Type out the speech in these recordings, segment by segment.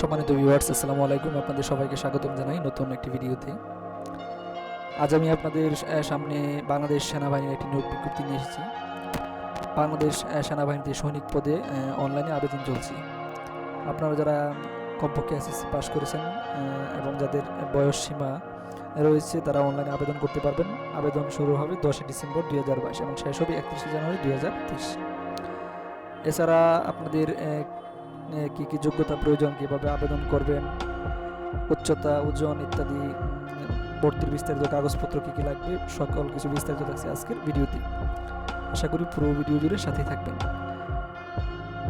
সম্মানিত ভিউয়ার্স আসসালামু আলাইকুম। আপনাদের সবাইকে স্বাগতম জানাই নতুন একটি ভিডিওতে। আজ আমি আপনাদের সামনে বাংলাদেশ সেনাবাহিনীর একটি নিয়োগ বিজ্ঞপ্তি নিয়ে এসেছি। বাংলাদেশ সেনাবাহিনীতে সৈনিক পদে অনলাইনে আবেদন চলছে। আপনারা যারা কমপক্ষে এসএসসি পাস করেছেন এবং যাদের বয়স সীমা রয়েছে, তারা অনলাইনে আবেদন করতে পারবেন। আবেদন শুরু হবে দশই ডিসেম্বর দুই হাজার বাইশ এবং শেষ হবে একত্রিশে জানুয়ারি দুই হাজার তেইশ। এছাড়া আপনাদের কি কি যোগ্যতা প্রয়োজন, কীভাবে আবেদন করবেন, উচ্চতা, ওজন ইত্যাদি, ভর্তির বিস্তারিত কাগজপত্র কী কী লাগবে, সকল কিছু বিস্তারিত থাকছে আজকের ভিডিওতে। আশা করি পুরো ভিডিও জুড়ে সাথেই থাকবেন।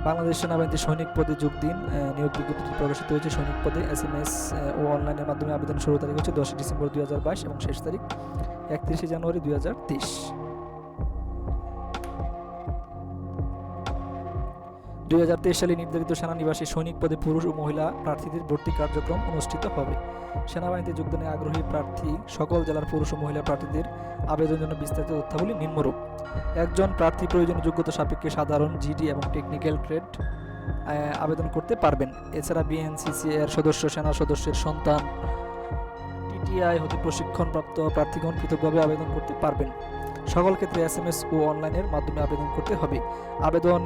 বাংলাদেশ সেনাবাহিনীতে সৈনিক পদে যোগ দিন নিয়োগ বিজ্ঞপ্তি প্রকাশিত হয়েছে সৈনিক পদে এস এম এস ও অনলাইনের মাধ্যমে আবেদন শুরু তারিখ হচ্ছে দশই ডিসেম্বর দুই হাজার বাইশ এবং শেষ তারিখ একত্রিশে জানুয়ারি দুই হাজার তেইশ। দুই হাজার তেইশ সালে নির্ধারিত সেনানিবাসে সৈনিক পদে পুরুষ ও মহিলা প্রার্থীদের ভর্তি কার্যক্রম অনুষ্ঠিত হবে। সেনাবাহিনীতে যোগদানে আগ্রহী প্রার্থী সকল জেলার পুরুষ ও মহিলা প্রার্থীদের আবেদনের জন্য বিস্তারিত তথ্যাবলী নিম্নরূপ। একজন প্রার্থী প্রয়োজনীয় যোগ্যতা সাপেক্ষে সাধারণ জিডি এবং টেকনিক্যাল ট্রেড আবেদন করতে পারবেন। এছাড়া বিএনসিসি এর সদস্য, সেনা সদস্যের সন্তান, টিটিআই হতে প্রশিক্ষণপ্রাপ্ত প্রার্থীগণ পৃথকভাবে আবেদন করতে পারবেন। সকল ক্ষেত্রে এস এম এস ও অনলাইনের মাধ্যমে আবেদন করতে হবে। আবেদন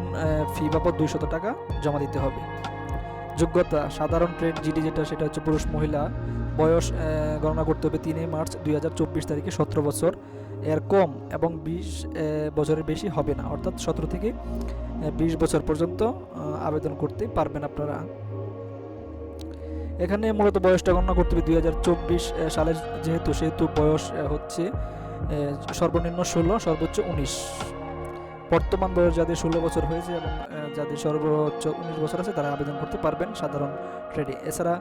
ফি বাবদ দুইশত টাকা জমা দিতে হবে। যোগ্যতা, সাধারণ ট্রেড জিডি যেটা, সেটা হচ্ছে পুরুষ, মহিলা। বয়স গণনা করতে হবে তিনই মার্চ দুই তারিখে, সতেরো বছর। এর কম এবং বিশ বছরের বেশি হবে না। অর্থাৎ সতেরো থেকে বিশ বছর পর্যন্ত আবেদন করতে পারবেন আপনারা। এখানে মূলত বয়সটা গণনা করতে হবে দুই হাজার চব্বিশ সালের যেহেতু, সেহেতু বয়স হচ্ছে সর্বনিম্ন ষোলো, সর্বোচ্চ উনিশ। বর্তমান বয়স যাদের ষোলো বছর হয়েছে এবং যাদের সর্বোচ্চ উনিশ বছর আছে, তারা আবেদন করতে পারবেন সাধারণ ট্রেডে এছাড়া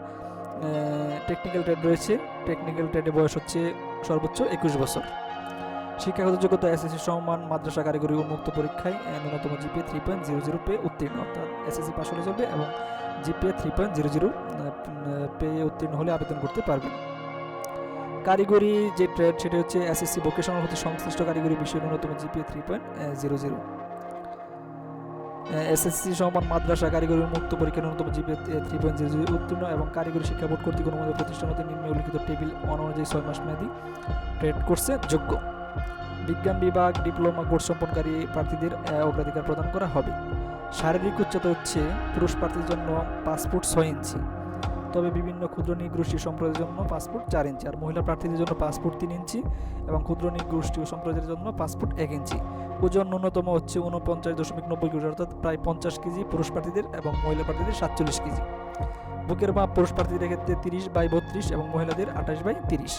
টেকনিক্যাল ট্রেড রয়েছে। টেকনিক্যাল ট্রেডে বয়স হচ্ছে সর্বোচ্চ একুশ বছর। শিক্ষাগত যোগ্যতা এসএসসি সমান মাদ্রাসা কারিগরি উন্মুক্ত পরীক্ষায় ন্যূনতম GPA three point zero zero পেয়ে উত্তীর্ণ। অর্থাৎ এসএসসি পাশ হলে চলবে এবং GPA three point zero zero পেয়ে উত্তীর্ণ হলে আবেদন করতে পারবেন। কারিগরি যে ট্রেড, সেটা হচ্ছে এসএসসি ভোকেশনাল হতে সংশ্লিষ্ট কারিগরি বিষয়ে ন্যূনতম GPA three point zero zero SSC সমান মাদ্রাসা কারিগরি উন্মুক্ত পরীক্ষা ন্যূনতম GPA three point zero zero উত্তীর্ণ এবং কারিগরি শিক্ষা বোর্ড কর্তৃক অনুমোদিত প্রতিষ্ঠান হতে নিম্নে উল্লিখিত টেবিল অন অনুযায়ী ছয় মাস মেয়াদী ট্রেড কোর্সে যোগ্য। বিজ্ঞান বিভাগ ডিপ্লোমা কোর্স সম্পন্নকারী প্রার্থীদের অগ্রাধিকার প্রদান করা হবে। শারীরিক উচ্চতা হচ্ছে পুরুষ প্রার্থীর জন্য পাসপোর্ট ছয় ইঞ্চি। তবে বিভিন্ন ক্ষুদ্র নিগোষ্ঠী সম্প্রদায়ের জন্য পাসপোর্ট চার ইঞ্চি আর মহিলা প্রার্থীদের জন্য পাসপোর্ট তিন ইঞ্চি এবং ক্ষুদ্র নিগোষ্ঠী সম্প্রদায়ের জন্য পাসপোর্ট এক ইঞ্চি। ওজন ন্যূনতম হচ্ছে উনপঞ্চাশ দশমিক নব্বই কেজি অর্থাৎ প্রায় পঞ্চাশ কেজি পুরুষ প্রার্থীদের এবং মহিলা প্রার্থীদের সাতচল্লিশ কেজি। বুকের মাপ পুরুষ প্রার্থীদের ক্ষেত্রে তিরিশ বাই বত্রিশ এবং মহিলাদের আঠাশ বাই তিরিশ।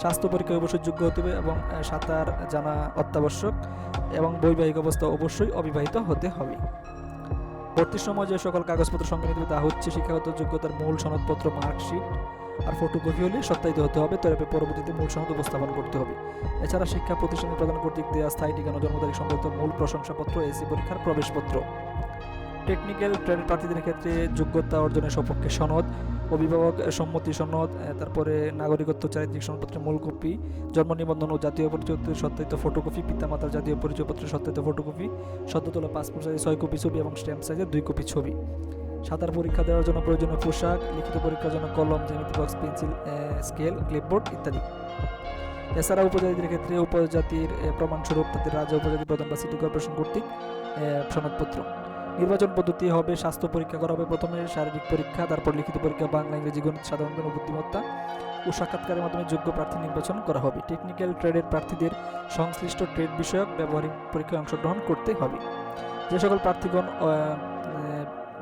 স্বাস্থ্য পরীক্ষায় অবশ্যই যোগ্য হতে হবে এবং সাঁতার জানা অত্যাবশ্যক এবং বৈবাহিক অবস্থা অবশ্যই অবিবাহিত হতে হবে। ভর্তির সময় যে সকল কাগজপত্র সঙ্গে নিতে তা হচ্ছে শিক্ষাগত যোগ্যতার মূল সনদপত্র, মার্কশিট আর ফটোকপি হলে সত্যায়িত হতে হবে। তবে পরবর্তীতে মূল সনদ উপস্থাপন করতে হবে। এছাড়া শিক্ষা প্রতিষ্ঠানের প্রদান কর্তৃক দেওয়া স্থায়ী ঠিকানা, জন্ম তারিখ সম্পর্কিত মূল প্রশংসাপত্র এসি পরীক্ষার প্রবেশপত্র। টেকনিক্যাল ট্রেড প্রার্থীদের ক্ষেত্রে যোগ্যতা অর্জনের সপক্ষে সনদ, অভিভাবক সম্মতি সনদ তারপরে নাগরিকত্ব চারিত্রিক সনদপত্রের মূল কপি, জন্ম নিবন্ধন ও জাতীয় পরিচয়পত্রের সত্যায়িত ফটোকপি পিতামাতার জাতীয় পরিচয়পত্রের সত্যায়িত ফটোকপি সদ্য তোলা পাসপোর্ট সাইজের ছয় কপি ছবি এবং স্ট্যাম্প সাইজের দুই কপি ছবি। সাঁতার পরীক্ষা দেওয়ার জন্য প্রয়োজনীয় পোশাক, লিখিত পরীক্ষার জন্য কলম, জ্যামিতি বক্স পেন্সিল স্কেল ক্লিপবোর্ড ইত্যাদি। এছাড়া উপজাতিদের ক্ষেত্রে উপজাতির প্রমাণস্বরূপ তাদের রাজ্য উপজাতি প্রধান বা সিটি কর্পোরেশন কর্তৃক সনদপত্র। নির্বাচন পদ্ধতি হবে, স্বাস্থ্য পরীক্ষা করা হবে প্রথমে, শারীরিক পরীক্ষা, তারপর লিখিত পরীক্ষা, বাংলা, ইংরেজি, গণিত, সাধারণ জ্ঞান, বুদ্ধিমত্তা ও সাক্ষাৎকারের মাধ্যমে যোগ্য প্রার্থী নির্বাচন করা হবে। টেকনিক্যাল ট্রেডের প্রার্থীদের সংশ্লিষ্ট ট্রেড বিষয়ক ব্যবহারিক পরীক্ষায় অংশগ্রহণ করতে হবে। যে সকল প্রার্থীগণ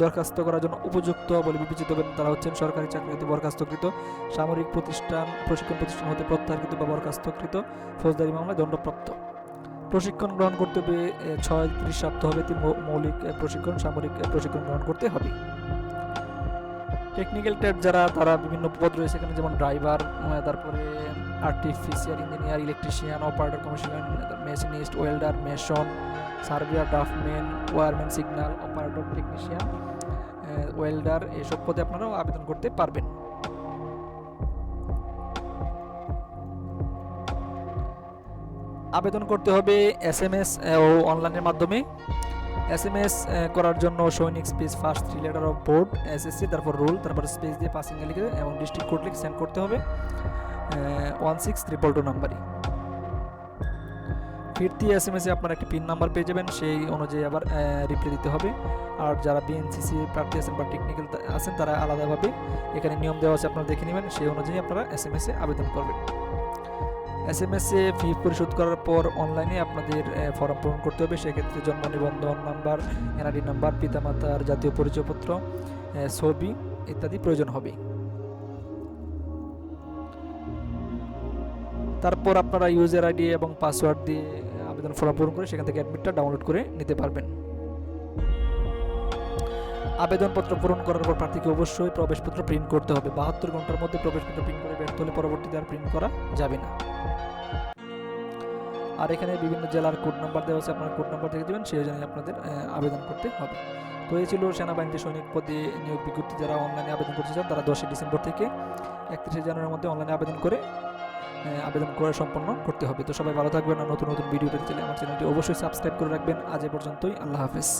দরখাস্ত করার জন্য উপযুক্ত বলে বিবেচিত হবেন, তারা হচ্ছেন সরকারি চাকরিতে বরখাস্তকৃত, সামরিক প্রতিষ্ঠান, প্রশিক্ষণ প্রতিষ্ঠান হতে প্রত্যাহারকৃত বা বরখাস্তকৃত, ফৌজদারি মামলায় দণ্ডপ্রাপ্ত। প্রশিক্ষণ গ্রহণ করতে হবে এ, ছয় ত্রিশ সপ্তাহ হবে তিন মৌলিক প্রশিক্ষণ সামরিক প্রশিক্ষণ গ্রহণ করতে হবে। টেকনিক্যাল ট্রেড যারা তারা বিভিন্ন পদ রয়েছে এখানে যেমন ড্রাইভার তারপরে artificial engineer electrician operator commission machinist welder mason surveyor draftsman wireman signal operator technician welder এসব পদে আপনারাও আবেদন করতে পারবেন। আবেদন করতে হবে এস এম এস ও অনলাইনের মাধ্যমে। এস এম এস করার জন্য সৈনিক space first three letter of board, SSC, তারপর রোল, তারপর স্পেস দিয়ে পাসিং লিখে এবং ডিস্ট্রিক্ট কোড লিখে সেন্ড করতে হবে ওয়ান সিক্স ট্রিপল টু নাম্বারে। ফিরতি এস এম এসে আপনার একটি পিন নাম্বার পেয়ে যাবেন, সেই অনুযায়ী আবার রিপ্লাই দিতে হবে। আর যারা বিএনসিসি প্রার্থী আছেন বা টেকনিক্যাল আছেন, তারা আলাদাভাবে এখানে নিয়ম দেওয়া আছে, আপনারা দেখে নেবেন, সেই অনুযায়ী আপনারা এস এম এসে আবেদন করবেন। এস এম এসে ফি পরিশোধ করার পর অনলাইনে আপনাদের ফর্ম পূরণ করতে হবে। সেক্ষেত্রে জন্ম নিবন্ধন নাম্বার এনআইডি নাম্বার পিতামাতার জাতীয় পরিচয়পত্র ছবি ইত্যাদি প্রয়োজন হবে। তারপর আপনারা ইউজার আইডি এবং পাসওয়ার্ড দিয়ে আবেদন ফর্ম পূরণ করে সেখান থেকে অ্যাডমিটটা ডাউনলোড করে নিতে পারবেন। আবেদনপত্র পূরণ করার পর প্রার্থীকে অবশ্যই প্রবেশপত্র প্রিন্ট করতে হবে। বাহাত্তর ঘণ্টার মধ্যে প্রবেশপত্র প্রিন্ট করে ব্যর্থ হলে পরবর্তীতে আর প্রিন্ট করা যাবে না। আর এখানে বিভিন্ন জেলার কোড নাম্বার দেওয়া আছে, আপনার কোড নাম্বার থেকে দেবেন, সেই অনুযায়ী আপনাদের আবেদন করতে হবে। তো এই ছিল সেনাবাহিনীতে সৈনিক পদে নিয়োগ বিজ্ঞপ্তি, যারা অনলাইনে আবেদন করতে চান, তারা দশই ডিসেম্বর থেকে একত্রিশে জানুয়ারির মধ্যে অনলাইনে আবেদন করে আবেদন করে সম্পন্ন করতে হবে। তো সবাই ভালো থাকবেন, আর নতুন নতুন ভিডিও পেতে চাইলে আমার চ্যানেলটি অবশ্যই সাবস্ক্রাইব করে রাখবেন। আজ এ পর্যন্তই, আল্লাহ হাফেজ।